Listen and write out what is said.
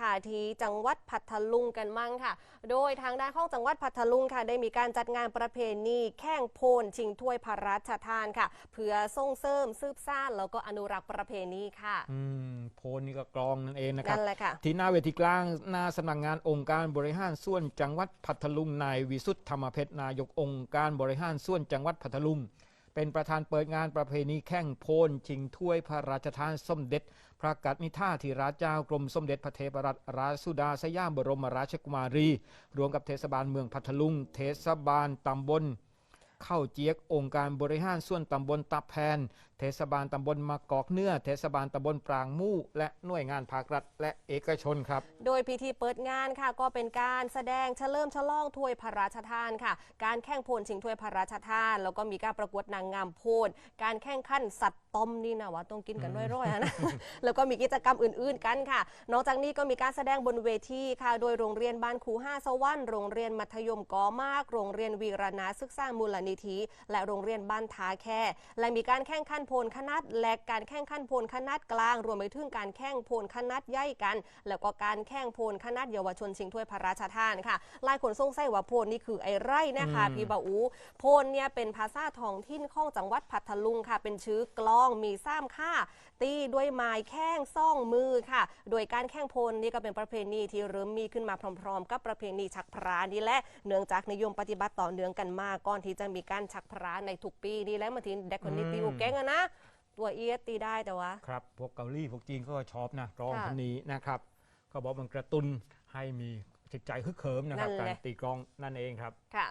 ค่ะที่จังหวัดพัทลุงกันมั่งค่ะ โดยทางด้านของจังหวัดพัทลุงค่ะ ได้มีการจัดงานประเพณีแข่งโพนชิงถ้วยพระราชทานค่ะ เพื่อส่งเสริมซืบซ่านแล้วก็อนุรักษ์ประเพณีค่ะอืมโพนนี่ก็กลองนั่นเองนะครับนั่นแหละค่ะที่หน้าเวทีกลางหน้าสำนักงานองค์การบริหารส่วนจังหวัดพัทลุงนายวิสุทธธรรมเพชรนายกองค์การบริหารส่วนจังหวัดพัทลุง เป็นประธานเปิดงานประเพณีแข่งโพนชิงถ้วยพระราชทานสมเด็จ พระกัตนิท่าธิราชเจ้ากรมสมเด็จพระเทพรัตนราชสุดาสยามบรมราชกุมารี รวมกับเทศบาลเมืองพัทลุง เทศบาลตำบล เข้าเจียก องค์การบริหารส่วนตำบลตับแพน เทศบาลตำบลมะกอกเนื้อ เทศบาลตำบลปรางมู่ และหน่วยงานภาครัฐและเอกชนครับ โดยพิธีเปิดงานค่ะก็เป็นการแสดงเฉลิมฉลองถ้วยพระราชทานค่ะ การแข่งโพนชิงถ้วยพระราชทาน แล้วก็มีการประกวดนางงามโพนการแข่งขันสัตว์ต้มนี่นะว่าต้องกินกันร้อยๆนะแล้วก็มีกิจกรรมอื่น ๆกันค่ะ นอกจากนี้ก็มีการแสดงบนเวทีค่ะ โดยโรงเรียนบ้านครูห้าสวรรค์โรงเรียนมัธยมกอมาก โรงเรียนวีรนาศึกษามูลนิธิและโรงเรียนบ้านทาแค่ และมีการแข่งขันโพนขนาดเล็กการแข่งขันโพนขนาดกลาง รวมไปถึงการแข่งโพนขนาดใหญ่กัน แล้วก็การแข่งโพนขนาดเยาวชนชิงถ้วยพระราชทานค่ะหลายคนสงสัยว่าโพนนี่คือไอ้ไรนะคะอืมพี่บาอูโพนเนี่ยเป็นภาษาท้องถิ่นของจังหวัดพัทลุงค่ะ เป็นชื่อกลองมีซ้ำค่า ตีด้วยไม้แข้งซ่องมือค่ะ โดยการแข่งโพลนี่ก็เป็นประเพณีที่เริ่มมีขึ้นมาพร้อม ๆ กับประเพณีชักพระนี่แหละเนื่องจากนิยมปฏิบัติต่อเนื่องกันมาก่อนที่จะมีการชักพระในทุกปีนี่แหละมาทีเด็กคนนี้อืมตีบุกแก้งอะนะ ตัวเอียดตีได้แต่ว่า ครับ พวกเกาหลีพวกจีนก็ชอบนะกลองค่ะคนนี้นะครับ ก็บอกมันกระตุ้นให้มีจิตใจฮึกเหิมนะครับนั่นแหการละตีกลองนั่นเองครับ ค่ะ